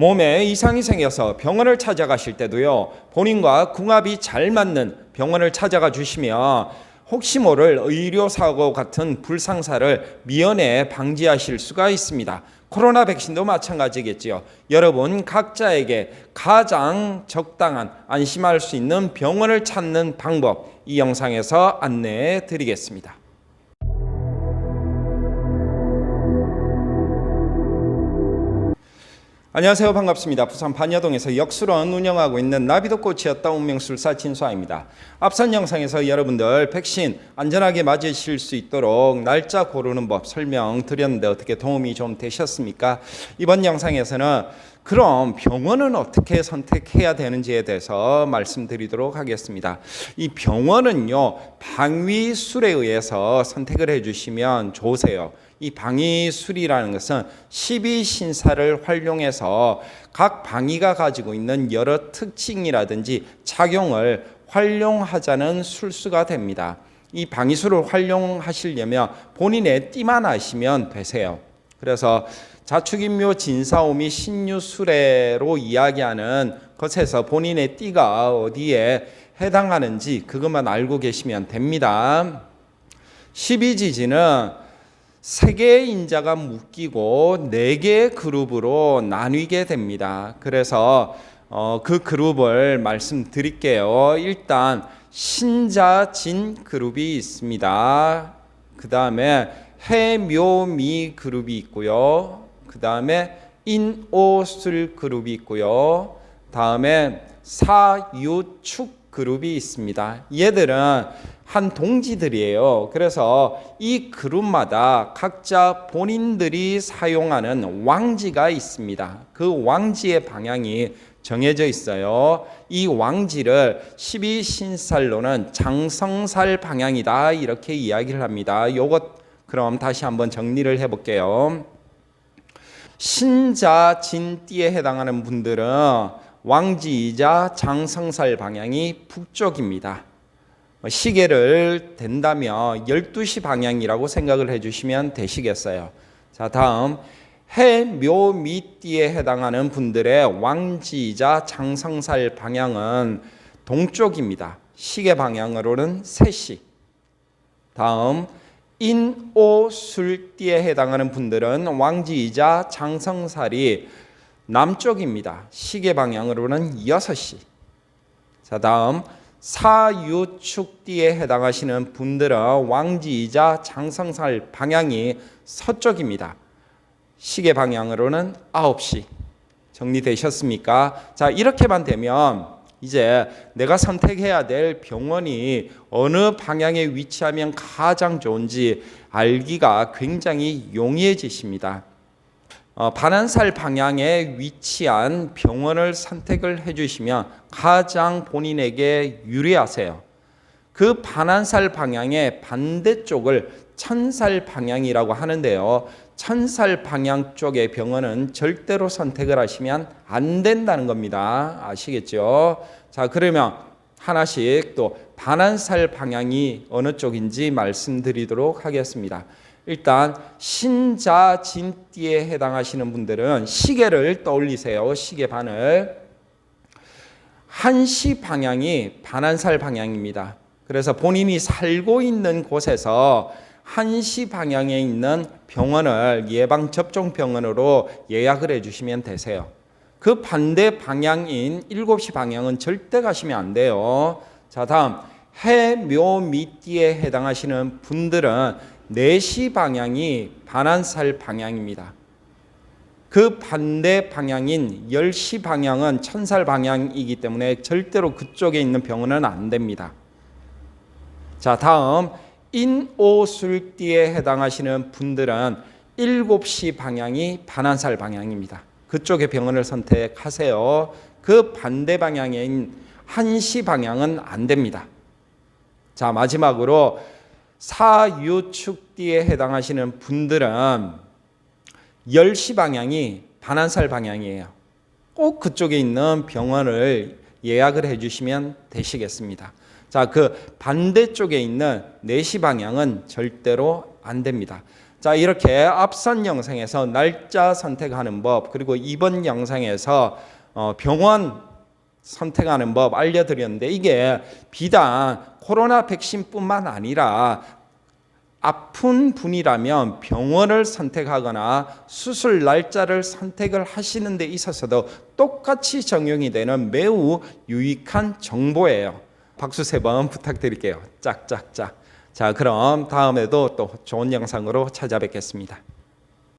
몸에 이상이 생겨서 병원을 찾아가실 때도요, 본인과 궁합이 잘 맞는 병원을 찾아가 주시면 혹시 모를 의료사고 같은 불상사를 미연에 방지하실 수가 있습니다. 코로나 백신도 마찬가지겠지요. 여러분 각자에게 가장 적당한 안심할 수 있는 병원을 찾는 방법 이 영상에서 안내해 드리겠습니다. 안녕하세요. 반갑습니다. 부산 반야동에서 역수론 운영하고 있는 나비도 꽃이었다 운명술사 진수아입니다. 앞선 영상에서 여러분들 백신 안전하게 맞으실 수 있도록 날짜 고르는 법 설명드렸는데 어떻게 도움이 좀 되셨습니까? 이번 영상에서는 그럼 병원은 어떻게 선택해야 되는지에 대해서 말씀드리도록 하겠습니다. 이 병원은요, 방위술에 의해서 선택을 해주시면 좋으세요. 이 방위술이라는 것은 12신사를 활용해서 각 방위가 가지고 있는 여러 특징이라든지 작용을 활용하자는 술수가 됩니다. 이 방위술을 활용하시려면 본인의 띠만 아시면 되세요. 그래서 자축인묘 진사오미 신유수레로 이야기하는 것에서 본인의 띠가 어디에 해당하는지 그것만 알고 계시면 됩니다. 12지지는 세 개의 인자가 묶이고 네 개의 그룹으로 나뉘게 됩니다. 그래서 어, 그 그룹을 말씀드릴게요. 일단 신자 진 그룹이 있습니다. 그 다음에 해묘미 그룹이 있고요. 그 다음에 인오술 그룹이 있고요. 다음에 사유축 그룹이 있습니다. 얘들은 한 동지들이에요. 그래서 이 그룹마다 각자 본인들이 사용하는 왕지가 있습니다. 그 왕지의 방향이 정해져 있어요. 이 왕지를 12신살로는 장성살 방향이다. 이렇게 이야기를 합니다. 요것 그럼 다시 한번 정리를 해 볼게요. 신자 진띠에 해당하는 분들은 왕지이자 장성살 방향이 북쪽입니다. 시계를 된다면 12시 방향이라고 생각을 해 주시면 되시겠어요. 자, 다음 해묘미띠에 해당하는 분들의 왕지이자 장성살 방향은 동쪽입니다. 시계 방향으로는 3시. 다음 인오술띠에 해당하는 분들은 왕지이자 장성살이 남쪽입니다. 시계 방향으로는 6시. 자, 다음 사유축띠에 해당하시는 분들은 왕지이자 장성살 방향이 서쪽입니다. 시계 방향으로는 9시. 정리되셨습니까? 자, 이렇게만 되면 이제 내가 선택해야 될 병원이 어느 방향에 위치하면 가장 좋은지 알기가 굉장히 용이해지십니다. 어, 반환살 방향에 위치한 병원을 선택을 해주시면 가장 본인에게 유리하세요. 그 반환살 방향의 반대쪽을 천살 방향이라고 하는데요. 천살 방향 쪽의 병원은 절대로 선택을 하시면 안 된다는 겁니다. 아시겠죠? 자, 그러면 하나씩 또 반환살 방향이 어느 쪽인지 말씀드리도록 하겠습니다. 일단 신자진띠에 해당하시는 분들은 시계를 떠올리세요. 시계 반을 한시 방향이 반환살 방향입니다. 그래서 본인이 살고 있는 곳에서 한시 방향에 있는 병원을 예방 접종 병원으로 예약을 해 주시면 되세요. 그 반대 방향인 7시 방향은 절대 가시면 안 돼요. 자, 다음 해묘미띠에 해당하시는 분들은 4시 방향이 반환살 방향입니다. 그 반대 방향인 10시 방향은 천살 방향이기 때문에 절대로 그쪽에 있는 병원은 안 됩니다. 자, 다음 인오술띠에 해당하시는 분들은 7시 방향이 반환살 방향입니다. 그쪽의 병원을 선택하세요. 그 반대 방향인 1시 방향은 안 됩니다. 자, 마지막으로 사유축띠에 해당하시는 분들은 10시 방향이 반환살 방향이에요. 꼭 그쪽에 있는 병원을 예약을 해 주시면 되시겠습니다. 자, 그 반대쪽에 있는 4시 방향은 절대로 안 됩니다. 자, 이렇게 앞선 영상에서 날짜 선택하는 법, 그리고 이번 영상에서 어, 병원 선택하는 법 알려드렸는데 이게 비단 코로나 백신뿐만 아니라 아픈 분이라면 병원을 선택하거나 수술 날짜를 선택을 하시는 데 있어서도 똑같이 적용이 되는 매우 유익한 정보예요. 박수 세 번 부탁드릴게요. 짝짝짝. 자, 그럼 다음에도 또 좋은 영상으로 찾아뵙겠습니다.